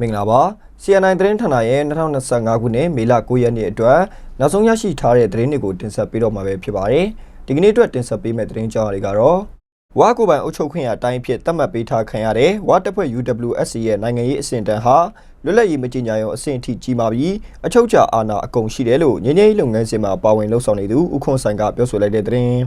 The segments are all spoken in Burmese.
မင်္ဂလာပါ CNI သတင်းဌာနရဲ့2025ခုနှစ်မေလ9ရက်နေ့အတွက်နောက်ဆုံးရရှိထားတဲ့သတင်းတွေကိုတင်ဆက်ပေးတော့မှာပဲဖြစ်ပါတယ်ဒီကနေ့အတွက်တင်ဆက်ပေးမယ့်သတင်းကြောင်းတွေကတော့ဝါကိုပိုင်အုပ်ချုပ်ခွင့်ရအတိုင်းဖြစ်သတ်မှတ်ပေးထားခံရတဲ့ဝါတပ်ဖွဲ့ UWSC ရဲ့နိုင်ငံရေးအဆင့်တန်းဟာလွတ်လပ်ရေးမကြေညာရုံအဆင့်အထိကြီးမားပြီးအချုပ်ချာအာဏာအကုန်ရှိတယ်လို့ငြိမ်းချမ်းရေးလုပ်ငန်းစဉ်မှာပါဝင်လှုပ်ဆောင်နေသူဦးခွန်ဆိုင်ကပြောဆိုလိုက်တဲ့သတင်း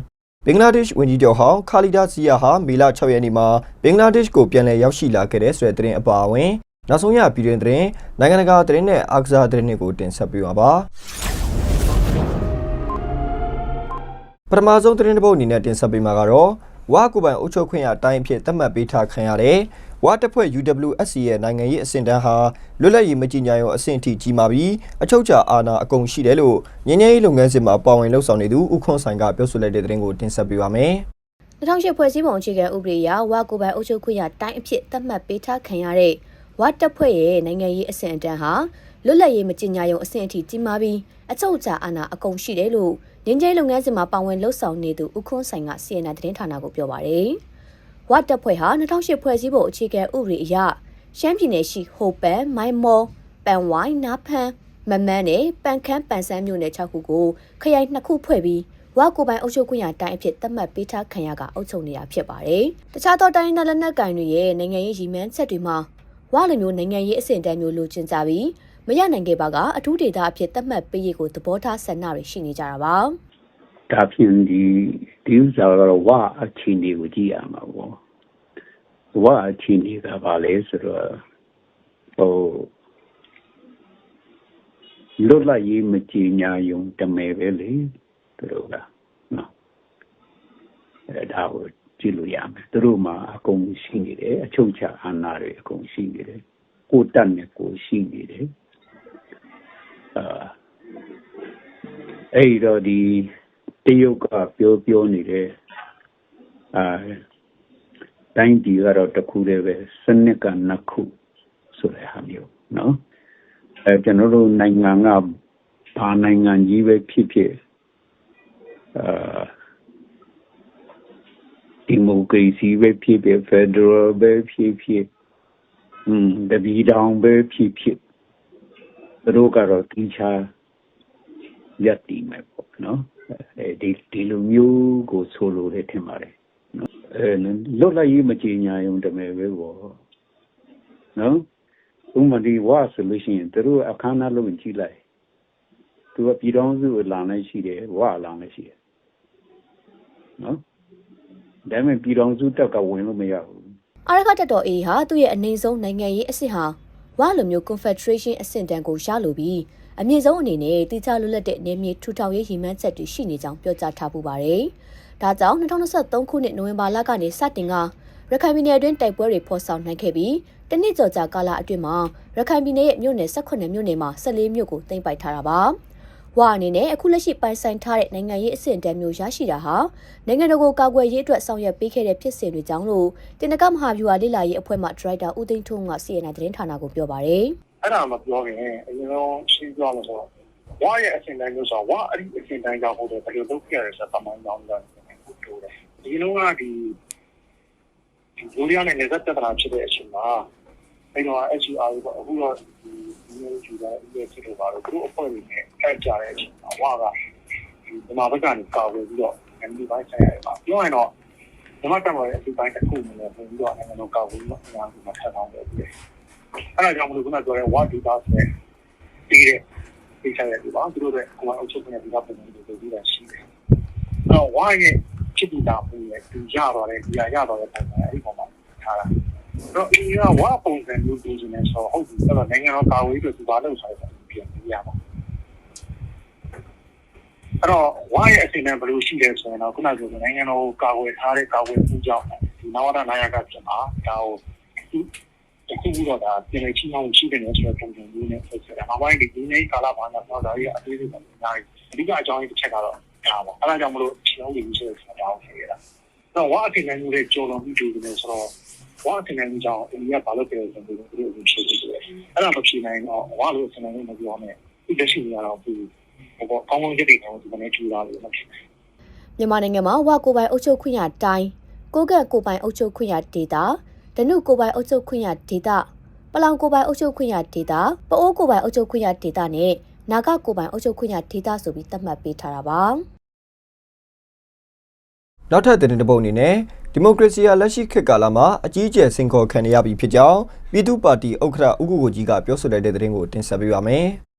ဘင်္ဂလားဒေ့ရှ်ဝန်ကြီးချုပ်ဟောင်းခါလီဒါဇီယာဟာမေလ6ရက်နေ့မှာဘင်္ဂလားဒေ့ရှ်ကိုပြန်လည်ရောက်ရှိလာခဲ့တဲ့ဆိုတဲ့သတင်းအပါအဝင် နောက်ဆုံးရပြည်တွင်သတင်းနိုင်ငံတကာသတင်းနဲ့အားကစားသတင်းတွေကိုတင်ဆက်ပေးပါပါပထမဆုံးသတင်းတစ်ပုဒ်အနေနဲ့တင်ဆက်ပေးမှာကတော့ဝါကူပိုင်အုပ်ချုပ်ခွင့်ရအတိုင်းအဖြစ်သတ်မှတ်ပေးထားခံရတဲ့ဝါတပ်ဖွဲ့ UWSC ရဲ့နိုင်ငံရေးအဆင့်တန်းဟာလွတ်လပ်ရေးမကြေညာရုံအဆင့်အထိကြီးမားပြီးအချုပ်ချာအာဏာအကုန်ရှိတယ်လို့ငြိမ်းချမ်းရေးလုပ်ငန်းစဉ်မှာပါဝင်လှုပ်ဆောင်နေသူဦးခွန်ဆိုင်ကပြောဆိုလိုက်တဲ့သတင်းကိုတင်ဆက်ပေးပါမယ်။2008ဖွဲ့စည်းပုံအခြေခံဥပဒေအရဝါကိုပိုင်အုပ်ချုပ်ခွင့်ရတိုင်းအဖြစ်သတ်မှတ်ပေးထားခံရတဲ့ ဝါတပ်ဖွဲ့ရဲ့နိုင်ငံရေးအဆင့်အတန်းဟာလွတ်လပ်ရေးမကြေညာရုံအဆင့်အထိကြီးမားပြီးအချုပ်အခြာအာဏာအကုန်ရှိတယ်လို့ငင်းကျဲလုပ်ငန်းစဉ်မှာပါဝင်လှုပ်ဆောင်နေသူဦးခွန်းဆိုင်က CNN သတင်းဌာနကိုပြောပါတယ်။ဝါတပ်ဖွဲ့ဟာ2008ဖွဲ့စည်းပုံအခြေခံဥပဒေအရရှမ်းပြည်နယ်ရှိဟိုပန်မိုင်းမောပန်ဝိုင်းနားဖန်မမန်းနဲ့ပန်ခမ်းပန်ဆန်းမြို့နယ်6ခုကိုခရိုင်2ခုဖွဲ့ပြီးဝါကိုပိုင်အုပ်ချုပ်ခွင့်ရတိုင်းအဖြစ်သတ်မှတ်ပေးထားခံရကအုပ်ချုပ်နေတာဖြစ်ပါတယ်။တခြားသောတိုင်းဒေသလက်နက်ကိုင်တွေရဲ့နိုင်ငံရေးရည်မှန်းချက်တွေမှာ ဝါလိုမျိုးနိုင်ငံရေးအဆင့်တန်းမျိုးလိုချင်ကြပြီးမရနိုင်ခဲ့ပါကအထူးဒေသအဖြစ်သတ်မှတ်ပေးရေးကိုသဘောထားဆန္ဒတွေရှိနေကြတာပါ။ဒါဖြင့်ဒီဒီဥစ္စာကတော့ဝအချင်းတွေကိုကြည့်ရမှာပေါ့ဝအချင်းတွေကဘာလဲဆိုတော့ဟိုလွတ်လပ်ရေးမကြေညာယုံတမယ်ပဲလေသူတို့ကနော်အဲဒါကို ကြည့်လို့ရမယ်သူတို့မှာအကုန်ရှိနေတယ်အချုပ်ချာအာဏာတွေအကုန်ရှိနေတယ်ကိုတက်နဲ့ကိုရှိနေတယ်အာအဲ့တော့ဒီတရုတ်ကပြောပြောနေတဲ့အာတိုင်းပြည်ကတော့တစ်ခုတည်းပဲစနစ်ကနှစ်ခုဆိုတဲ့ဟာမျိုးနော်အဲကျွန်တော်တို့နိုင်ငံကဘာနိုင်ငံကြီးပဲဖြစ်ဖြစ်အာ ဒီမိုကရေစီပဲဖြစ်ဖြစ်ဖက်ဒရယ်ပဲဖြစ်ဖြစ်อืมတပီတောင်ပဲဖြစ်ဖြစ်သူတို့ကတော့တီချာရက်တည်မယ်ပေါ့နော်အဲဒီဒီလိုမျိုးကိုဆိုလိုတယ်ထင်ပါတယ်နော်အဲလွတ်လပ်ရေးမကြေညာရုံတမယ်ပဲပေါ့နော်ဥမာဒီဝါဆိုလို့ရှိရင်သူတို့အခမ်းအနားလုံးကြည့်လိုက်သူကပြည်တော်စုအလာနဲ့ရှိတယ်ဝါအလာနဲ့ရှိတယ်နော် ဒါပေမဲ့ပြည်တော်စုတက်ကဝင်လို့မရဘူးအာရခတက်တော်အေဟာသူ့ရဲ့အနေဆုံးနိုင်ငံရေးအဆင့်ဟာဝါလိုမျိုး Confederation အဆင့်တန်းကိုရလိုပြီးအမြင့်ဆုံးအနေနဲ့တိကျလွတ်လပ်တဲ့နေမြေထူထောင်ရေးရည်မှန်းချက်တွေရှိနေကြောင်းပြောကြားထားပူပါတယ်။ဒါကြောင့်2023ခုနှစ်နိုဝင်ဘာလကနေစတင်ကရခိုင်ပြည်နယ်အတွင်းတိုက်ပွဲတွေဖော်ဆောင်နိုင်ခဲ့ပြီးတနစ်ကျော်ကြာကာလအတွင်းမှာရခိုင်ပြည်နယ်ရဲ့မြို့နယ်18မြို့နယ်မှာ14မြို့ကိုသိမ်းပိုက်ထားတာပါ။ ဝါအနေနဲ့အခုလက်ရှိပိုင်ဆိုင်ထားတဲ့နိုင်ငံရေးအဆင့်တန်းမျိုးရရှိတာဟာနိုင်ငံတော်ကိုကာကွယ်ရေးအတွက်ဆောင်ရွက်ပေးခဲ့တဲ့ဖြစ်စဉ်တွေကြောင့်လို့တင်နကမဟာဗျူဟာလိလာရေးအဖွဲ့မှဒရိုက်တာဦးသိန်းထွန်းက CNN သတင်းဌာနကိုပြောပါတယ်။အဲ့ဒါမပြောခင်အရင်ဆုံးရှင်းပြလို့ဆိုတော့ဝါရဲ့အစဉ်တိုင်းလို့ဆိုတော့ဝါအဲ့ဒီအစဉ်တိုင်းကြောင့်ဟုတ်တယ်ဘယ်လိုလုပ်ခဲ့ရလဲဆိုတော့တမိုင်းကြောင်းကြောင်းကိုပြောတယ်ဒီလုံးကဒီဒီလူရနဲ့နေသက်တနာဖြစ်တဲ့အချိန်မှာအဲ့တော့ SUR ပေါ့အခုတော့ဒီ မျိုးယူတာဒီဖြစ်လို့ပါတော့သူအဖွဲ့တွေနဲ့ဖက်ကြတဲ့အချိန်မှာဝါကဒီဒီမှာဘက်ကနေကာဝယ်ပြီးတော့အဲဒီဘိုင်းဆိုင်ရတယ်ပါပြောရင်တော့ဒီမှာတက်လာတဲ့အချိန်တိုင်းတစ်ခုနဲ့ပုံပြီးတော့နိုင်ငံတော်ကာဝယ်ပြီးတော့အများကြီးမှာထပ်ဆောင်တယ်ပြီးတယ်အဲ့ဒါကြောင့်မလို့ခုနပြောတဲ့ဝါဒီတာဆိုတဲ့ပြီးတဲ့ပိတ်ဆိုင်ရတယ်ပါသူတို့ကအမှအုပ်ချုပ်နေတဲ့ဒီကပုံစံတွေလုပ်ပြီးတာရှိတယ်အဲ့တော့ဝါရဲ့ဖြစ်ပြီးတာပုံရဲ့သူရတော့တယ်ဒီရရတော့တဲ့ပုံစံအဲ့ဒီပုံမှာထားတာတော့အင်းကဝါပုံစံမျိုး တူနေဆိုဟုတ်ပြီအဲ့တော့နိုင်ငံတော်ကာဝေးအတွက်သူဘာလုပ်ဆောင်ရလဲပြန်ပြရမှာအဲ့တော့ဝါရဲ့အစီအမံဘယ်လိုရှိလဲဆိုရင်တော့ခုနကပြောတဲ့နိုင်ငံတော်ကာဝေးထားတဲ့ကာဝေးမှုကြောင့်ဒီနဝဒနာယကဖြစ်မှာဒါကိုအခုတော့ဒါပြင်လေချင်းအောင်ရှိတယ်ဆိုတော့ပုံစံမျိုးနဲ့ဆက်ဆက်တာ။နောက်ပိုင်းဒီဒီနေ့ကာလဘာသာတော့ဒါကြီးအသေးစိတ်ကအများကြီးအဓိကအကြောင်းတစ်ချက်ကတော့ဒါပါ။အဲဒါကြောင့်မလို့ချင်းအောင်ကြီးဆိုတဲ့ကြောင်းဖြစ်ရတာ။တော့ဝါအတင်နိုင်မှုတွေကြော်တော်ပြီးတူတယ်ဆိုတော့ ဝါအတင်နိုင်မှုကြောင့်အိန္ဒိယဘာလို့ပြောလဲဆိုတော့ဒီလိုဖြစ်နေတယ်။အဲ့ဒါမဖြစ်နိုင်တော့ဝါလို့အတင်နိုင်မှုမပြောနဲ့ဒီလက်ရှိနေရတော့ဘူး။ဟိုကောင်းကောင်းချက်တွေတော့ဒီကနေကျူလာလို့မဖြစ်ဘူး။မြန်မာနိုင်ငံမှာဝါကိုပိုင်အုပ်ချုပ်ခွင့်ရတိုင်းကိုကတ်ကိုပိုင်အုပ်ချုပ်ခွင့်ရဒေတာဒနုကိုပိုင်အုပ်ချုပ်ခွင့်ရဒေတာပလောင်ကိုပိုင်အုပ်ချုပ်ခွင့်ရဒေသပအိုးကိုပိုင်အုပ်ချုပ်ခွင့်ရဒေသနဲ့နာဂကိုပိုင်အုပ်ချုပ်ခွင့်ရဒေသဆိုပြီးသတ်မှတ်ပေးထားတာပါ နောက်ထပ်သတင်းတစ်ပုဒ်အနေနဲ့ဒီမိုကရေစီဟာလက်ရှိခေတ်ကာလမှာအကြီးအကျယ်စင်ခေါ်ခံရပြီဖြစ်ကြောင်းပြည်သူ့ပါတီဥက္ကဋ္ဌဦးကိုကိုကြီးကပြောဆိုလိုက်တဲ့သတင်းကိုတင်ဆက်ပေးပါမယ်။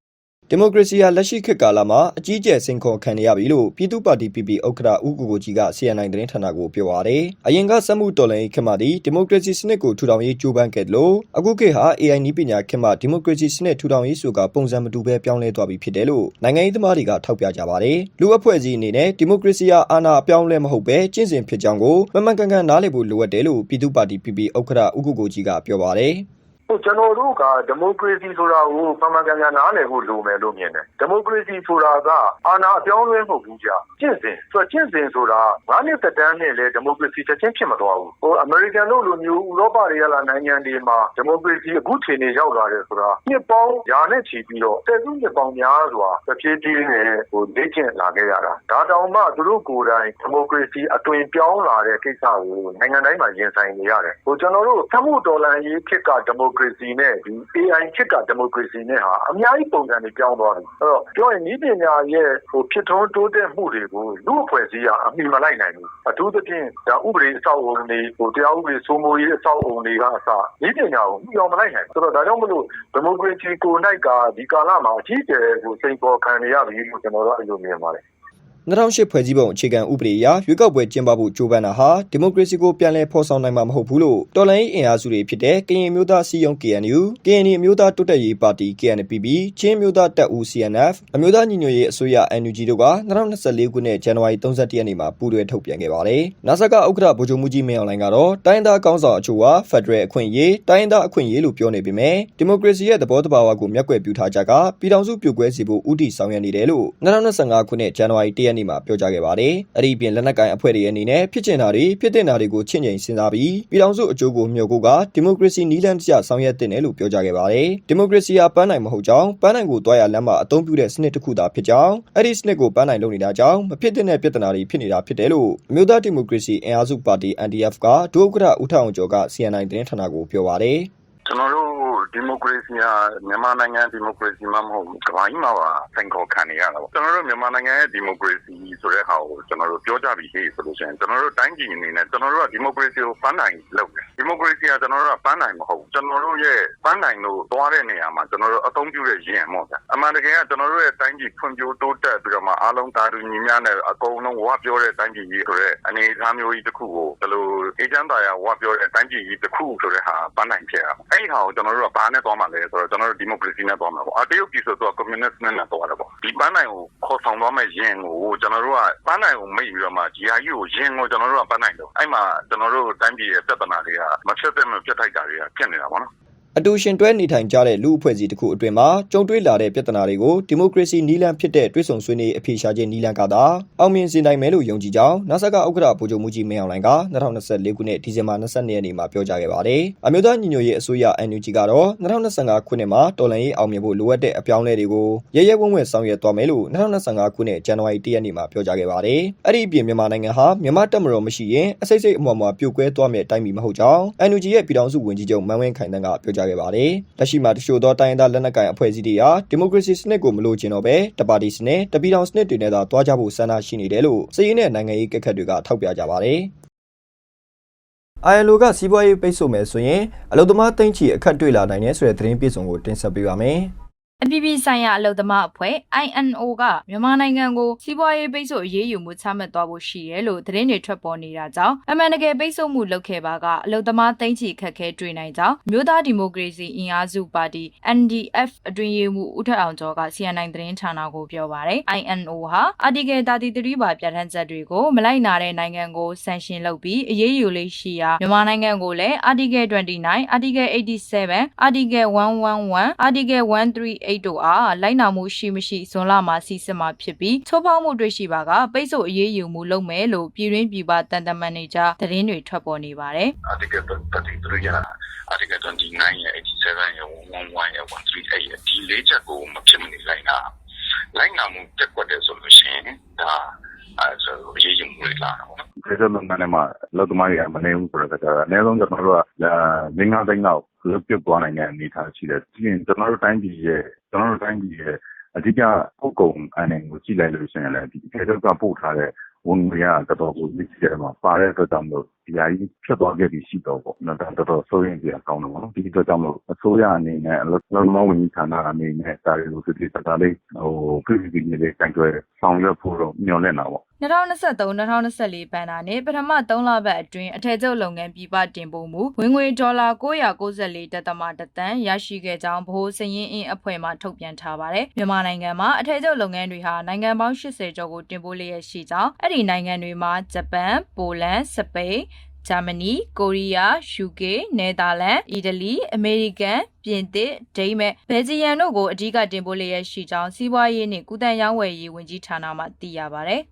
ဒီမိုကရေစီဟာလက်ရှိခေတ်ကာလမှာအကြီးအကျယ်စင်ခေါ်ခံရပြီလို့ပြည်သူ့ပါတီ PP ဥက္ကဋ္ဌဦးကိုကိုကြီးက CNN သတင်းဌာနကိုပြောပါရယ်။အရင်ကစက်မှုတော်လှန်ရေးခေတ်မှဒီဒီမိုကရေစီစနစ်ကိုထူထောင်ရေးကြိုးပမ်းခဲ့တယ်လို့အခုခေတ်ဟာ AI နည်းပညာခေတ်မှဒီမိုကရေစီစနစ်ထူထောင်ရေးဆိုတာပုံစံမတူဘဲပြောင်းလဲသွားပြီဖြစ်တယ်လို့နိုင်ငံရေးသမားတွေကထောက်ပြကြပါတယ်။လူအဖွဲ့အစည်းအနေနဲ့ဒီမိုကရေစီဟာအာဏာအပြောင်းလဲမဟုတ်ပဲကျင့်စဉ်ဖြစ်ကြောင်းကိုမမှန်ကန်ကန်နားလည်ဖို့လိုအပ်တယ်လို့ပြည်သူ့ပါတီ PP ဥက္ကဋ္ဌဦးကိုကိုကြီးကပြောပါရယ်။ ဟိုကျွန်တော်တို့ကဒီမိုကရေစီဆိုတာကိုပမှန်ကန်ကန်နားလည်ဖို့လိုမယ်လို့မြင်တယ်ဒီမိုကရေစီဆိုတာကအာဏာအပြောင်းအလဲမဟုတ်ဘူးကြာကျင့်စဉ်ဆိုတော့ကျင့်စဉ်ဆိုတာငါးနှစ်သက်တမ်းနဲ့လေဒီမိုကရေစီချက်ချင်းဖြစ်မသွားဘူးဟိုအမေရိကန်တို့လိုမျိုးဥရောပတွေကလာနိုင်ငံတွေမှာဒီမိုကရေစီအခုချိန်နေရောက်လာတယ်ဆိုတာနှစ်ပေါင်းယာနဲ့ချီပြီးတော့တဲ့စုနှစ်ပေါင်းများစွာတစ်ပြေးပြေးနဲ့ဟိုလေ့ကျင့်လာခဲ့ရတာဒါတောင်မှသူတို့ကိုယ်တိုင်ဒီမိုကရေစီအသွင်ပြောင်းလာတဲ့ကိစ္စကိုနိုင်ငံတိုင်းမှာရင်ဆိုင်နေရတယ်ဟိုကျွန်တော်တို့သမှုတော်လှန်ရေးခေတ်ကဒီမိုကရေစီနဲ့ဒီ AI ခေတ်ကဒီမိုကရေစီနဲ့ဟာအများကြီးပုံစံတွေပြောင်းသွားပြီအဲ့တော့ပြောရင်ဤပညာရဲ့ဟိုဖြစ်ထွန်းတိုးတက်မှုတွေကိုလူအဖွဲ့အစည်းကအမိမလိုက်နိုင်ဘူးအထူးသဖြင့်ဒါဥပဒေအဆောက်အအုံတွေဟိုတရားဥပဒေစိုးမိုးရေးအဆောက်အအုံတွေကအစဤပညာကိုမျှော်မလိုက်နိုင်ဘူးဆိုတော့ဒါကြောင့်မလို့ဒီမိုကရေစီကိုနိုင်ကဒီကာလမှာအကြီးအကျယ်ကိုစိန်ခေါ်ခံရပြီလို့ကျွန်တော်တို့အယုံမြင်ပါတယ် 2008ဖွဲ့စည်းပုံအခြေခံဥပဒေအရရွေးကောက်ပွဲကျင်းပဖို့ကြိုးပမ်းတာဟာဒီမိုကရေစီကိုပြန်လည်ဖော်ဆောင်နိုင်မှာမဟုတ်ဘူးလို့တော်လှန်ရေးအင်အားစုတွေဖြစ်တဲ့ကရင်မျိုးသားစီယုံ KNU, KNI မျိုးသားတိုးတက်ရေးပါတီ KNPP, ချင်းမျိုးသားတပ်ဦး CNF, အမျိုးသားညီညွတ်ရေးအစိုးရ NUG တို့က2024ခုနှစ်ဇန်နဝါရီ31ရက်နေ့မှာပူးတွဲထုတ်ပြန်ခဲ့ပါတယ်။နာဆာကဥက္ကဋ္ဌဗိုလ်ချုပ်မှုကြီးမင်းအောင်လှိုင်ကတော့တိုင်းသားကောင်းဆောင်အချို့ဟာဖက်ဒရယ်အခွင့်အရေးတိုင်းသားအခွင့်အရေးလို့ပြောနေပေမဲ့ဒီမိုကရေစီရဲ့သဘောတဘာဝကိုမျက်ကွယ်ပြုထားကြကပြည်ထောင်စုပြိုကွဲစေဖို့ဥတီဆောင်ရွက်နေတယ်လို့2025ခုနှစ်ဇန်နဝါရီ1ရက်နေ့မှာပြောကြားခဲ့ပါတယ်။အဲ့ဒီပြင်လက်နက်ကိုင်အဖွဲ့တွေရဲ့အနေနဲ့ဖြစ်ကျင်တာတွေဖြစ်တဲ့တာတွေကိုချင့်ချိန်စဉ်းစားပြီးပြည်ထောင်စုအကျိုးကိုမျှော်ဖို့ကဒီမိုကရေစီနည်းလမ်းတကျဆောင်ရွက်တင်တယ်လို့ပြောကြားခဲ့ပါတယ်။ဒီမိုကရေစီဟာပန်းနိုင်မဟုတ်ကြောင်းပန်းနိုင်ကိုတွားရလမ်းမှာအသုံးပြုတဲ့စနစ်တစ်ခုသာဖြစ်ကြောင်းအဲ့ဒီစနစ်ကိုပန်းနိုင်လုပ်နေတာကြောင့်မဖြစ်တဲ့ပြဿနာတွေဖြစ်နေတာဖြစ်တယ်လို့အမျိုးသားဒီမိုကရေစီအင်အားစုပါတီ NDF ကဒုဥက္ကဋ္ဌဦးထောင်ကျော်က CNN သတင်းဌာနကိုပြောပါတယ်။ ကျွန်တော်တို့ ဒီမိုကရေစီဟာ မြန်မာနိုင်ငံ ဒီမိုကရေစီမှမဟုတ်ဘူး ကမ္ဘာကြီးမှာပါ စိန်ခေါ်ခံနေရတာပေါ့ ကျွန်တော်တို့ မြန်မာနိုင်ငံရဲ့ ဒီမိုကရေစီဆိုတဲ့ဟာကို ကျွန်တော်တို့ ပြောကြပြီးဟေ့ဆိုလို့ရှိရင် ကျွန်တော်တို့တိုင်းပြည်အနေနဲ့ ကျွန်တော်တို့က ဒီမိုကရေစီကို ပန်းနိုင်လုပ်တယ် ဒီမိုကရေစီကကျွန်တော်တို့က ပန်းနိုင်မဟုတ်ဘူး ကျွန်တော်တို့ရဲ့ ပန်းနိုင်လို့ သွားတဲ့နေရာမှာ ကျွန်တော်တို့ အသုံးပြုတဲ့ရင်ပေါ့ဗျာ အမှန်တကယ်က ကျွန်တော်တို့ရဲ့ တိုင်းပြည်ဖွံ့ဖြိုးတိုးတက်ပြီးတော့မှ အားလုံးတာတူညီမျှနဲ့ အကုန်လုံးဝါပြောတဲ့ တိုင်းပြည်ကြီးဆိုတဲ့ အနေအထားမျိုးကြီးတစ်ခုကိုဘယ်လို အေဂျင့်တာရဝါပြောတဲ့ တိုင်းပြည်ကြီးတစ်ခုဆိုတဲ့ဟာပန်းနိုင်ဖြစ်အောင်အဲ့ဒီဟာကိုကျွန်တော်တို့ကဘာနဲ့သွားမှလဲဆိုတော့ကျွန်တော်တို့ဒီမိုကရေစီနဲ့သွားမှာပေါ့အတရုတ်ပြည်ဆိုတော့ကွန်မြူနစ်နဲ့သွားတယ်ပေါ့ဒီပန်းနိုင်ကိုခေါ်ဆောင်သွားမဲ့ရင်ကိုကျွန်တော်တို့ကပန်းနိုင်ကိုမိတ်ပြီးတော့မှ GI ကိုရင်ကိုကျွန်တော်တို့ကပန်းနိုင်တော့အဲ့မှာကျွန်တော်တို့တိုင်းပြည်ရဲ့ပြဿနာတွေကမဖြစ်တဲ့မဖြစ်ထိုက်တာတွေကဖြစ်နေတာပေါ့နော် အတူရှင်တွဲနေထိုင်ကြတဲ့လူအဖွဲ့အစည်းတစ်ခုအတွင်းမှာကြုံတွေ့လာတဲ့ပြဿနာတွေကိုဒီမိုကရေစီနီလန်ဖြစ်တဲ့တွဲဆုံဆွေးနွေးအဖြေရှာခြင်းနီလန်ကသာအောင်မြင်စေနိုင်မယ်လို့ယုံကြည်ကြောင်းနာဆာကဥက္ကဋ္ဌဗိုလ်ချုပ်မှုကြီးမင်းအောင်လှိုင်က2024ခုနှစ်ဒီဇင်ဘာ22ရက်နေ့မှာပြောကြားခဲ့ပါတယ်။အမျိုးသားညီညွတ်ရေးအစိုးရ NUG ကတော့2025ခုနှစ်မှာတော်လှန်ရေးအောင်မြင်ဖို့လိုအပ်တဲ့အပြောင်းအလဲတွေကိုရရဲဝံ့ဝံ့ဆောင်ရွက်သွားမယ်လို့2025ခုနှစ်ဇန်နဝါရီ1ရက်နေ့မှာပြောကြားခဲ့ပါတယ်။အဲ့ဒီအပြင်မြန်မာနိုင်ငံဟာမြန်မာတပ်မတော်မရှိရင်အစိတ်စိတ်အမွားမွားပြိုကွဲသွားမယ့်တိုင်းပြည်မဟုတ်ကြောင်း NUG ရဲ့ပြည်ထောင်စုဝန်ကြီးချုပ်မန်းဝင်းခိုင်တန်းကပြောကြားခဲ့ပါတယ်။လက်ရှိမှာတချို့သောတိုင်းရင်းသားလက်နက်ကိုင်အဖွဲ့အစည်းတွေဟာဒီမိုကရေစီစနစ်ကိုမလိုချင်တော့ဘဲတပါတီစနစ်တပီတောင်စနစ်တွေနဲ့သာတွားကြဖို့ဆန္ဒရှိနေတယ်လို့စစ်ရေးနဲ့နိုင်ငံရေးကက်ခတ်တွေကထောက်ပြကြပါတယ်။ ILO ကစီးပွားရေးပိတ်ဆို့မယ်ဆိုရင်အလုသမားသိန်းချီအခက်တွေ့လာနိုင်တယ်ဆိုတဲ့သတင်းပြေဆုံးကိုတင်ဆက်ပေးပါမယ်။ အပြည်ပြည်ဆိုင်ရာအလုပ်သမားအဖွဲ့ INO ကမြန်မာနိုင်ငံကိုစီးပွားရေးပိတ်ဆို့အရေးယူမှုချမှတ်သွားဖို့ရှိတယ်လို့သတင်းတွေထွက်ပေါ်နေတာကြောင့်အမှန်တကယ်ပိတ်ဆို့မှုလုပ်ခဲ့ပါကအလုပ်သမားသိန်းချီခက်ခဲတွေ့နိုင်ကြောင်းမြို့သားဒီမိုကရေစီအင်အားစုပါတီ NDF အတွင်းရေးမှူးဦးထက်အောင်ကျော်က CNN သတင်းဌာနကိုပြောပါတယ် INO ဟာ Article 33ပါပြဋ္ဌာန်းချက်တွေကိုမလိုက်နာတဲ့နိုင်ငံကိုဆန်ရှင်လုပ်ပြီးအရေးယူလေးရှိရာမြန်မာနိုင်ငံကိုလည်း Article 29 Article 87 Article 111 Article 138 8တို့အားလိုက်နာမှုရှိမရှိဇွန်လမှာစီစစ်မှာဖြစ်ပြီးချိုးဖောက်မှုတွေ့ရှိပါကပိတ်ဆို့အရေးယူမှုလုပ်မယ်လို့ပြည်တွင်းပြည်ပတန်တမန်နေကြသတင်းတွေထွက်ပေါ်နေပါတယ် article 33ရ article 29ရ 87ရ111ရ138ရဒီလေးချက်ကိုမဖြစ်မနေလိုက်နာလိုက်နာမှုတက်ကွက်တယ်ဆိုလို့ရှိရင်ဒါအဲဆိုအရေးယူမှုတွေလာတာပေါ့နော်ကျေစုလုပ်ငန်းထဲမှာလောက်သမားတွေကမနေဘူးဆိုတော့အနည်းဆုံးကျွန်တော်တို့ကငင်းငါးသိန်းလောက် လုတ်ပြုတ်သွားနိုင်တဲ့အနေအထားရှိတယ်ပြီးရင်ကျွန်တော်တို့တိုင်းပြည်ရဲ့ကျွန်တော်တို့တိုင်းပြည်ရဲ့အဓိကပုတ်ကုံအနေကိုကြည့်လိုက်လို့ရှိရင်လည်းဒီကျေစုကပို့ထားတဲ့ဝန်ငွေကတော်တော်ကိုမြင့်တယ်မှာပါတဲ့အတွက်ကြောင့်မို့ဒီဟာကြီးဖြစ်သွားခဲ့ပြီးရှိတော့ပေါ့နော်ဒါတော်တော်စိုးရင်ကြကောင်းတယ်ပေါ့နော်ဒီအတွက်ကြောင့်မို့အစိုးရအနေနဲ့လောလောဝန်ကြီးဌာနအနေနဲ့ဒါတွေကိုစစ်စစ်တသားလေးဟိုပြည်ပြည်လေးတိုင်တွဲဆောင်ရွက်ဖို့တော့ညွှန်လင့်တာပေါ့ 2023-2024ဘဏ္ဍာနှစ်ပထမ3လပတ်အတွင်းအထည်ချုပ်လုပ်ငန်းပြည်ပတင်ပို့မှုဝင်ငွေဒေါ်လာ994.3တန်ရရှိခဲ့ကြောင်းဗဟိုစည်ရင်းအင်းအဖွဲ့မှထုတ်ပြန်ထားပါတယ်။မြန်မာနိုင်ငံမှာအထည်ချုပ်လုပ်ငန်းတွေဟာနိုင်ငံပေါင်း80ကျော်ကိုတင်ပို့လျက်ရှိကြောင်းအဲ့ဒီနိုင်ငံတွေမှာဂျပန်၊ပိုလန်၊စပိန်ဂျာမနီ၊ကိုရီးယား၊ယူကေ၊နယ်သာလန်၊အီတလီ၊အမေရိကန်၊ပြင်သစ်၊ဒိန်းမတ်၊ဘယ်လ်ဂျီယံတို့ကိုအဓိကတင်ပို့လျက်ရှိကြောင်းစီးပွားရေးနှင့်ကုသရေးရောင်းဝယ်ရေးဝန်ကြီးဌာနမှသိရပါဗျ။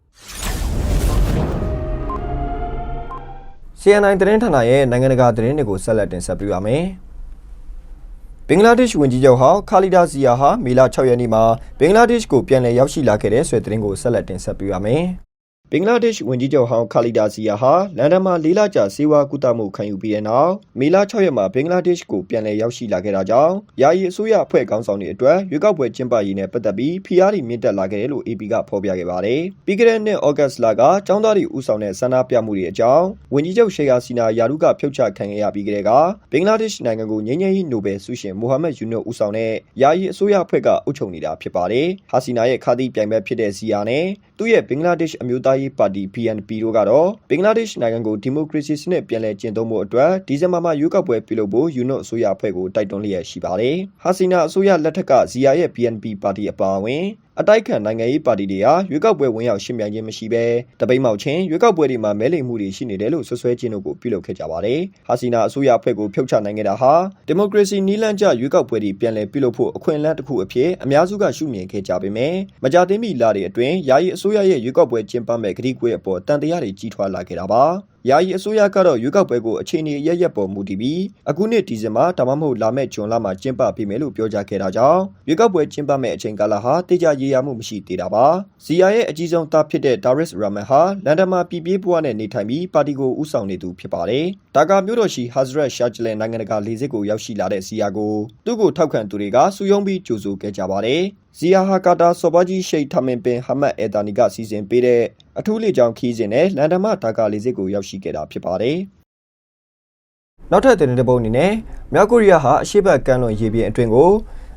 CNN သတင်းဌာနရဲ့နိုင်ငံတကာသတင်းတွေကိုဆက်လက်တင်ဆက်ပေးပါမယ်။ဘင်္ဂလားဒေ့ရှ်ဝန်ကြီးချုပ်ဟောင်းခါလီဒါဇီယာဟာမေလ6ရက်နေ့မှာဘင်္ဂလားဒေ့ရှ်ကိုပြန်လည်ရောက်ရှိလာခဲ့တဲ့ဆွေသတင်းကိုဆက်လက်တင်ဆက်ပေးပါမယ်။ ဘင်္ဂလားဒေ့ရှ်ဝန်ကြီးချုပ်ဟောင်းခါလီဒါဇီယာဟာလန်ဒန်မှာလေးလကြာစေဝါကုသမှုခံယူပြီးတဲ့နောက်မေလ6ရက်မှာဘင်္ဂလားဒေ့ရှ်ကိုပြန်လည်ရောက်ရှိလာခဲ့တာကြောင့်ယာယီအစိုးရအဖွဲ့ခေါင်းဆောင်တွေအတွက်ရွေးကောက်ပွဲကျင်းပရေးနဲ့ပတ်သက်ပြီးဖိအားတွေမြင့်တက်လာခဲ့တယ်လို့ AP ကဖော်ပြခဲ့ပါတယ်။ပြီးခဲ့တဲ့နှစ်ဩဂတ်လကចောင်းသားတွေဦးဆောင်တဲ့ဆန္ဒပြမှုတွေအကြောင်းဝန်ကြီးချုပ်ရှေယာစီနာယာရုကဖြုတ်ချခံခဲ့ရပြီးကြတဲ့ကဘင်္ဂလားဒေ့ရှ်နိုင်ငံကိုငြိမ်းချမ်းရေးနိုဘယ်ဆုရှင်မိုဟာမက်ယူနွတ်ဦးဆောင်တဲ့ယာယီအစိုးရအဖွဲ့ကအုပ်ချုပ်နေတာဖြစ်ပါတယ်။ဟာစီနာရဲ့ခါသီးပြိုင်ဘက်ဖြစ်တဲ့ဇီယာနဲ့သူ့ရဲ့ဘင်္ဂလားဒေ့ရှ်အမျိုးသားရေးပါတီ BNP တို့ကတော့ဘင်္ဂလားဒေ့ရှ်နိုင်ငံကိုဒီမိုကရေစီစနစ်ပြန်လည်ကျင့်သုံးဖို့အတွက်ဒီဇင်ဘာမှာရွေးကောက်ပွဲပြုလုပ်ဖို့ယူနွတ်အစိုးရအဖွဲ့ကိုတိုက်တွန်းလျက်ရှိပါတယ်။ဟာစီနာအစိုးရလက်ထက်ကဇီယာရဲ့ BNP ပါတီအပါအဝင် အတိုက်ခံနိုင်ငံရေးပါတီတွေဟာရွေးကောက်ပွဲဝင်ရောက်ရှင်းပြခြင်းမရှိဘဲတပိတ်မောက်ချင်းရွေးကောက်ပွဲတွေမှာမဲလိမ်မှုတွေရှိနေတယ်လို့ဆွဆွဲခြင်းတို့ကိုပြုလုပ်ခဲ့ကြပါတယ်။ဟာစီနာအစိုးရအဖွဲ့ကိုဖျောက်ချနိုင်ခဲ့တာဟာဒီမိုကရေစီနီးလန်းကျရွေးကောက်ပွဲတွေပြန်လည်ပြုလုပ်ဖို့အခွင့်အလမ်းတစ်ခုအဖြစ်အများစုကရှုမြင်ခဲ့ကြပေမယ့်မကြသေးမီလတွေအတွင်းယာယီအစိုးရရဲ့ရွေးကောက်ပွဲကျင်းပမဲ့ကတိကွေးအပေါ်တန်တရားတွေကြီးထွားလာခဲ့တာပါ။ ယာယီအစိုးရကတော့ရွေးကောက်ပွဲကိုအခြေအနေအရရက်ပေါ်မူတည်ပြီးအခုနှစ်ဒီဇင်ဘာဒါမှမဟုတ်လာမယ့်ဇွန်လမှာကျင်းပပေးမယ်လို့ပြောကြားခဲ့တာကြောင့်ရွေးကောက်ပွဲကျင်းပမယ့်အချိန်ကာလဟာတိကျရေးရမှုမရှိသေးတာပါ။ဇီယာရဲ့အကြီးဆုံးသားဖြစ်တဲ့ဒါရစ်ရာမန်ဟာလန်ဒန်မှာပြည်ပြေးဘဝနဲ့နေထိုင်ပြီးပါတီကိုဦးဆောင်နေသူဖြစ်ပါတယ်။ဒါကာမြို့တော်ရှိဟာဇရက်ရှာဂျလန်နိုင်ငံတကာလေဆိပ်ကိုရောက်ရှိလာတဲ့ဇီယာကိုသူ့ကိုထောက်ခံသူတွေကစုယုံပြီးကြိုဆိုခဲ့ကြပါတယ်။ဇီယာဟာကာတာဆော်ဘာဂျီရှိတ်ထမင်ပင်ဟမတ်အဲတာနီကစီစဉ်ပေးတဲ့အထူးလေကြောင်းခီးစဉ်နဲ့လန်ဒန်မှဒါကာလေဆိပ်ကိုရောက်ရှိခဲ့တာဖြစ်ပါတယ်။နောက်ထပ်သတင်းတစ်ပုဒ်အနေနဲ့မြောက်ကိုရီးယားဟာအရှေ့ဘက်ကမ်းလွန်ရေပြင်အတွင်းကို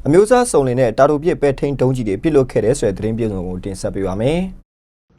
အမျိုးသားစုံလင်တဲ့တာတိုပစ်ပဲထိန်တုံးကြီးတွေပစ်လွတ်ခဲ့တဲ့ဆိုတဲ့သတင်းပြေဆုံးကိုတင်ဆက်ပေးပါမယ်။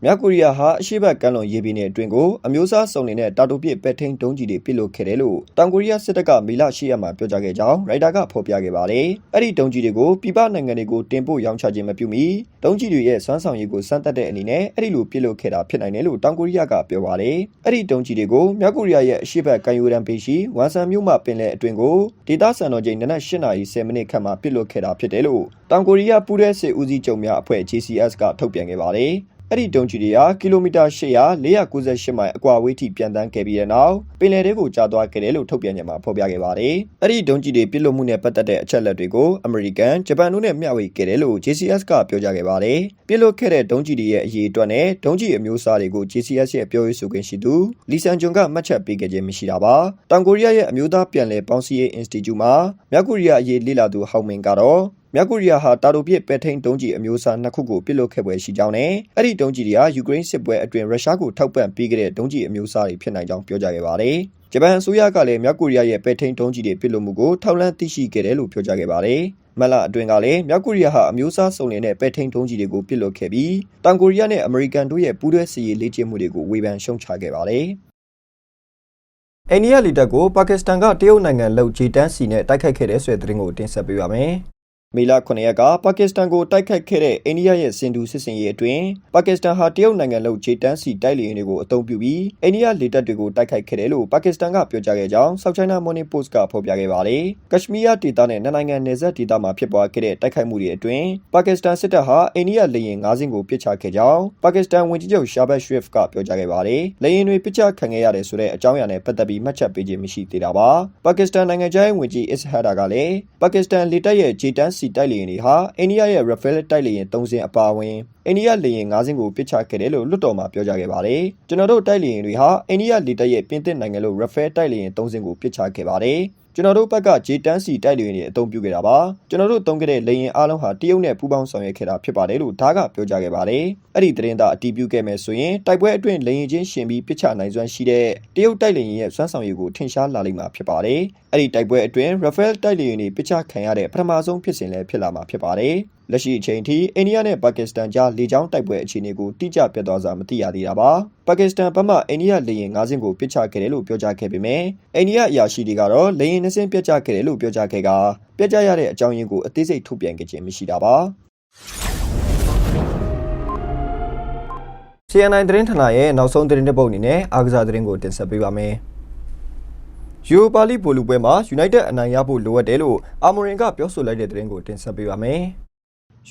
မြောက်ကိုရီးယားဟာအရှေ့ဘက်ကမ်းလွန်ရေပြင်နယ်အတွင်းကိုအမျိုးအစားစုံနေတဲ့တာတိုပစ်ပဲထိန်တုံးကြီးတွေပစ်လွတ်ခဲ့တယ်လို့တောင်ကိုရီးယားစစ်တပ်ကမေလ10ရက်မှာပြောကြားခဲ့ကြောင်းရိုက်တာကဖော်ပြခဲ့ပါတယ်။အဲ့ဒီတုံးကြီးတွေကိုပြည်ပနိုင်ငံတွေကိုတင်ပို့ရောင်းချခြင်းမပြုမီတုံးကြီးတွေရဲ့စွမ်းဆောင်ရည်ကိုစမ်းသပ်တဲ့အနေနဲ့အဲ့ဒီလိုပစ်လွတ်ခဲ့တာဖြစ်နိုင်တယ်လို့တောင်ကိုရီးယားကပြောပါတယ်။အဲ့ဒီတုံးကြီးတွေကိုမြောက်ကိုရီးယားရဲ့အရှေ့ဘက်ကမ်းရိုးတန်းပေးရှိဝမ်ဆန်မြို့မှာပင်လယ်အတွင်းကိုဒေသစံတော်ချိန်နနက်8နာရီ10မိနစ်ခန့်မှာပစ်လွတ်ခဲ့တာဖြစ်တယ်လို့တောင်ကိုရီးယားပူးရဲစစ်ဦးစီးချုပ်များအဖွဲ့ JCS ကထုတ်ပြန်ခဲ့ပါတယ်။ အဲ့ဒီတုံးကြီးတွေဟာကီလိုမီတာ800 498မိုင်အကွာဝေးထိပြန်တန်းခဲ့ပြီးတဲ့နောက်ပင်လယ်ထဲကိုကျသွားခဲ့တယ်လို့ထုတ်ပြန်ကြမှာဖော်ပြခဲ့ပါတယ်။အဲ့ဒီတုံးကြီးတွေပြစ်လွတ်မှုနဲ့ပတ်သက်တဲ့အချက်လက်တွေကိုအမေရိကန်ဂျပန်တို့နဲ့မျှဝေခဲ့တယ်လို့ JCS ကပြောကြားခဲ့ပါတယ်။ပြစ်လွတ်ခဲ့တဲ့တုံးကြီးတွေရဲ့အရေးအတွက်နဲ့တုံးကြီးအမျိုးအစားတွေကို JCS ရဲ့ပြောရေးဆိုခွင့်ရှိသူလီဆန်ဂျွန်ကမှတ်ချက်ပေးခဲ့ခြင်းမရှိတာပါ။တောင်ကိုရီးယားရဲ့အမျိုးသားပြန်လည်ပေါင်းစည်းရေး Institute မှာမြောက်ကိုရီးယားအရေးလေ့လာသူဟောင်မင်ကတော့ မြောက်ကိုရီးယားဟာတာတိုပစ်ပဲထိန်တုံးကြီးအမျိုးအစားနှစ်ခုကိုပစ်လွတ်ခဲ့ပွဲရှိကြောင်းနဲ့အဲ့ဒီတုံးကြီးတွေဟာယူကရိန်းစစ်ပွဲအတွင်းရုရှားကိုထောက်ပံ့ပေးခဲ့တဲ့တုံးကြီးအမျိုးအစားတွေဖြစ်နိုင်ကြောင်းပြောကြားခဲ့ပါတယ်။ဂျပန်အစိုးရကလည်းမြောက်ကိုရီးယားရဲ့ပဲထိန်တုံးကြီးတွေပစ်လွတ်မှုကိုထောက်လှမ်းသိရှိခဲ့တယ်လို့ပြောကြားခဲ့ပါတယ်။မလအတွင်းကလည်းမြောက်ကိုရီးယားဟာအမျိုးအစားစုံလင်တဲ့ပဲထိန်တုံးကြီးတွေကိုပစ်လွတ်ခဲ့ပြီးတောင်ကိုရီးယားနဲ့အမေရိကန်တို့ရဲ့ပူးတွဲစစ်ရေးလေ့ကျင့်မှုတွေကိုဝေဖန်ရှုံချခဲ့ပါတယ်။အိန္ဒိယလီတပ်ကိုပါကစ္စတန်ကတရုတ်နိုင်ငံလောက်ဂျီတန်းစီနဲ့တိုက်ခိုက်ခဲ့တဲ့ဆိုတဲ့သတင်းကိုတင်ဆက်ပေးပါမယ်။ မေလ9ရက်ကပါကစ္စတန်ကိုတိုက်ခတ်ခဲ့တဲ့အိန္ဒိယရဲ့စင်တူစစ်စင်ရေးအတွင်းပါကစ္စတန်ဟာတရုတ်နိုင်ငံလုံးဂျေတန်းစီတိုက်လေယာဉ်တွေကိုအသုံးပြုပြီးအိန္ဒိယလေတပ်တွေကိုတိုက်ခိုက်ခဲ့တယ်လို့ပါကစ္စတန်ကပြောကြားခဲ့ကြောင်း South China Morning Post ကဖော်ပြခဲ့ပါတယ်။ကက်ရှမီးယားဒေသနဲ့နှစ်နိုင်ငံနယ်စပ်ဒေသမှာဖြစ်ပွားခဲ့တဲ့တိုက်ခိုက်မှုတွေအတွင်းပါကစ္စတန်စစ်တပ်ဟာအိန္ဒိယလေယာဉ်၅စင်းကိုပစ်ချခဲ့ကြောင်းပါကစ္စတန်ဝန်ကြီးချုပ်ရှာဘတ်ရှရစ်ကပြောကြားခဲ့ပါတယ်။လေယာဉ်တွေပစ်ချခံခဲ့ရတယ်ဆိုတဲ့အကြောင်းအရာနဲ့ပတ်သက်ပြီးမှတ်ချက်ပေးခြင်းမရှိသေးတာပါ။ပါကစ္စတန်နိုင်ငံခြားရေးဝန်ကြီးအစ်ဟာဒါကလည်းပါကစ္စတန်လေတပ်ရဲ့ဂျေတန်းစီစီတိုက်လေယာဉ်တွေဟာအိန္ဒိယရဲ့ Rafale တိုက်လေယာဉ်၃စင်းအပါအဝင်အိန္ဒိယလေယာဉ်၅စင်းကိုပစ်ချခဲ့တယ်လို့လွှတ်တော်မှာပြောကြားခဲ့ပါတယ်။ကျွန်တော်တို့တိုက်လေယာဉ်တွေဟာအိန္ဒိယလေတပ်ရဲ့ပြင်သစ်နိုင်ငံလို့ Rafale တိုက်လေယာဉ်၃စင်းကိုပစ်ချခဲ့ပါတယ်။ ကျွန်တော်တို့ဘက်ကဂျေတန်းစီတိုက်လေယာဉ်တွေအသုံးပြုခဲ့တာပါကျွန်တော်တို့သုံးခဲ့တဲ့လေယာဉ်အားလုံးဟာတရုတ်နဲ့ပူးပေါင်းဆောင်ရွက်ခဲ့တာဖြစ်ပါတယ်လို့ဒါကပြောကြားခဲ့ပါတယ်အဲ့ဒီသတင်းသားအတည်ပြုခဲ့မယ်ဆိုရင်တိုက်ပွဲအတွင်းလေယာဉ်ချင်းရှင်ပြီးပစ်ချနိုင်စွမ်းရှိတဲ့တရုတ်တိုက်လေယာဉ်ရဲ့စွမ်းဆောင်ရည်ကိုထင်ရှားလာလိမ့်မှာဖြစ်ပါတယ်အဲ့ဒီတိုက်ပွဲအတွင်း Rafael တိုက်လေယာဉ်တွေပစ်ချခံရတဲ့ပထမဆုံးဖြစ်စဉ်လည်းဖြစ်လာမှာဖြစ်ပါတယ် လက်ရှိအချိန်ထိအိန္ဒိယနဲ့ပါကစ္စတန်ကြားလေကြောင်းတိုက်ပွဲအခြေအနေကိုတိကျပြတ်သွားစွာမသိရသေးတာပါပါကစ္စတန်ဘက်မှအိန္ဒိယလေယာဉ်၅စင်းကိုပစ်ချခဲ့တယ်လို့ပြောကြားခဲ့ပေမဲ့အိန္ဒိယအရာရှိတွေကတော့လေယာဉ်၂စင်းပြတ်ကျခဲ့တယ်လို့ပြောကြားခဲ့ကပြတ်ကျရတဲ့အကြောင်းရင်းကိုအသေးစိတ်ထုတ်ပြန်ခဲ့ခြင်းမရှိတာပါ CNI သတင်းဌာနရဲ့နောက်ဆုံးသတင်းတစ်ပုဒ်အနေနဲ့အားကစားသတင်းကိုတင်ဆက်ပေးပါမယ်။ယူပါလီဘိုလူပွဲမှာ United အနိုင်ရဖို့လိုအပ်တယ်လို့အာမိုရင်ကပြောဆိုလိုက်တဲ့သတင်းကိုတင်ဆက်ပေးပါမယ်။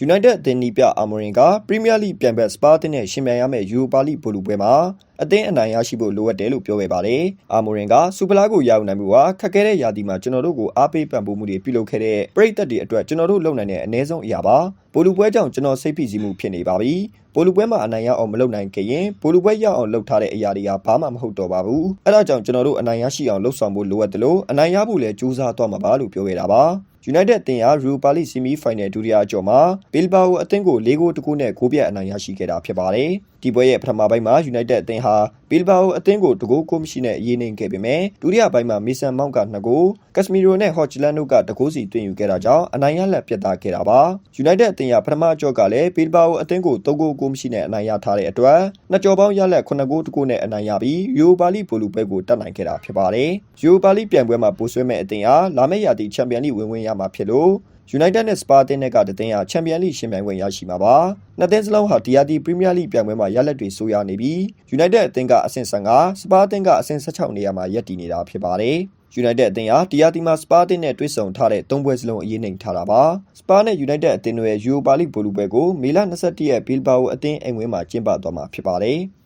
United အသင်းနီးပြအာမိုရင်က Premier League ပြိုင်ဘက်စပါးတင်နဲ့ရှင်ပြိုင်ရမယ့်ယူပါလီဘိုလူပွဲမှာအသင်းအနိုင်ရရှိဖို့လိုအပ်တယ်လို့ပြောခဲ့ပါတယ်။အာမိုရင်ကစူပလာကိုရအောင်နိုင်မှုဟာခက်ခဲတဲ့ရာသီမှာကျွန်တော်တို့ကိုအားပေးပံ့ပိုးမှုတွေပြုလုပ်ခဲ့တဲ့ပရိသတ်တွေအတွက်ကျွန်တော်တို့လုပ်နိုင်တဲ့အနည်းဆုံးအရာပါ။ဘိုလူပွဲကြောင့်ကျွန်တော်စိတ်ဖိစီးမှုဖြစ်နေပါပြီ။ဘိုလူပွဲမှာအနိုင်ရအောင်မလုပ်နိုင်ခဲ့ရင်ဘိုလူပွဲရအောင်လုပ်ထားတဲ့အရာတွေကဘာမှမဟုတ်တော့ပါဘူး။အဲဒါကြောင့်ကျွန်တော်တို့အနိုင်ရရှိအောင်လှုပ်ဆောင်ဖို့လိုအပ်တယ်လို့အနိုင်ရဖို့လည်းကြိုးစားသွားမှာပါလို့ပြောခဲ့တာပါ။ United အသင်းဟာ Europa League Semi Final ဒုတိယအကျော်မှာ Bilbao အသင်းကို၄ဂိုးတကူနဲ့ ဂိုးပြတ်အနိုင်ရရှိခဲ့တာဖြစ်ပါတယ်။ ဒီပွဲရဲ့ပထမပိုင်းမှာ United အသင်းဟာ Bilbao အသင်းကိုတကူကိုမရှိနဲ့အရေးနှိမ်ခဲ့ပေမဲ့ဒုတိယပိုင်းမှာ Mason Mount က2ဂိုး Casemiro နဲ့ Hojlund တို့ကတကူစီသွင်းယူခဲ့တာကြောင့်အနိုင်ရလက်ပြတ်သားခဲ့တာပါ။ United အသင်းကပထမအကျော်ကလည်း Bilbao အသင်းကို3ဂိုးကိုမရှိနဲ့အနိုင်ရထားတဲ့အတွက်နှစ်ကျော်ပေါင်းရလက်9ဂိုးတကူနဲ့အနိုင်ရပြီး Europa League ဘိုလူပွဲကိုတက်နိုင်ခဲ့တာဖြစ်ပါတယ်။ Europa League ပြိုင်ပွဲမှာပိုဆွဲမဲ့အသင်းဟာလာမယ့်ရာသီချန်ပီယံလိဝင်ဝင်ရမှာဖြစ်လို့ United နဲ့ Spa အသင်းတွေကတသင်းဟာချန်ပီယံလိရှင်ပြိုင်ခွင့်ရရှိမှာပါ။နှစ်သင်းစလုံးဟာဒီယာတီပရီးမီးယားလိပြိုင်ပွဲမှာရလက်တွေဆိုးရနေပြီး United အသင်းကအဆင့်15 Spa အသင်းကအဆင့်16နေရာမှာရပ်တည်နေတာဖြစ်ပါတယ်။ United အသင်းဟာဒီယာတီမှာ Spa အသင်းနဲ့တွဲဆုံထားတဲ့၃ပွဲစလုံးအရေးနှိမ်ထားတာပါ။ Spa နဲ့ United အသင်းတို့ရဲ့ Europa League ဘောလုံးပွဲကိုမေလ22ရက် Bilbao အသင်းအိမ်ဝင်းမှာကျင်းပသွားမှာဖြစ်ပါတယ်။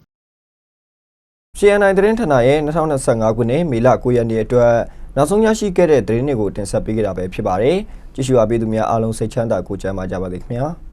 CNI သတင်းဌာနရဲ့2025ခုနှစ်မေလ9ရက်နေ့အတွက် နောက်ဆုံးရရှိခဲ့တဲ့သတင်းတွေကိုတင်ဆက်ပေးကြတာပဲဖြစ်ပါတယ်။ကြည့်ရှုအားပေးသူများအားလုံးစိတ်ချမ်းသာကိုယ်ကျန်းမာကြပါစေခင်ဗျာ။